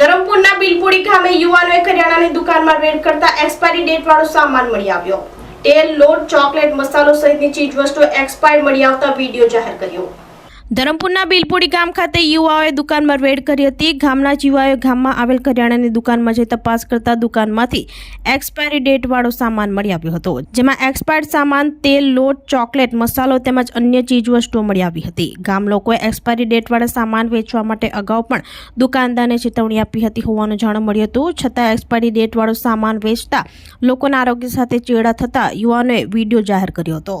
ધરમપુરના બિલપુડી ગામે યુવાનોએ કરિયાણાની દુકાનમાં રેડ કરતા એક્સપાયરી ડેટ વાળો સામાન મળી આવ્યો. તેલ, લોટ, ચોકલેટ, મસાલો સહિતની ચીજ વસ્તુઓ એક્સપાયર મળી આવતા વીડિયો જાહેર કર્યો. ધરમપુરના બિલપુડી ગામ ખાતે યુવાઓએ દુકાનમાં રેડ કરી હતી. ગામના યુવાઓએ ગામમાં આવેલ કરિયાણાની દુકાનમાં જઈ તપાસ કરતા દુકાનમાંથી એક્સપાયરી ડેટવાળો સામાન મળી આવ્યો હતો, જેમાં એક્સપાયર્ડ સામાન, તેલ, લોટ, ચોકલેટ, મસાલો તેમજ અન્ય ચીજવસ્તુઓ મળી આવી હતી. ગામ લોકોએ એક્સપાયરી ડેટવાળા સામાન વેચવા માટે અગાઉ પણ દુકાનદારને ચેતવણી આપી હતી હોવાનું જાણવા મળ્યું હતું. છતાં એક્સપાયરી ડેટવાળો સામાન વેચતા લોકોના આરોગ્ય સાથે ચેડા થતા યુવાનોએ વીડિયો જાહેર કર્યો હતો.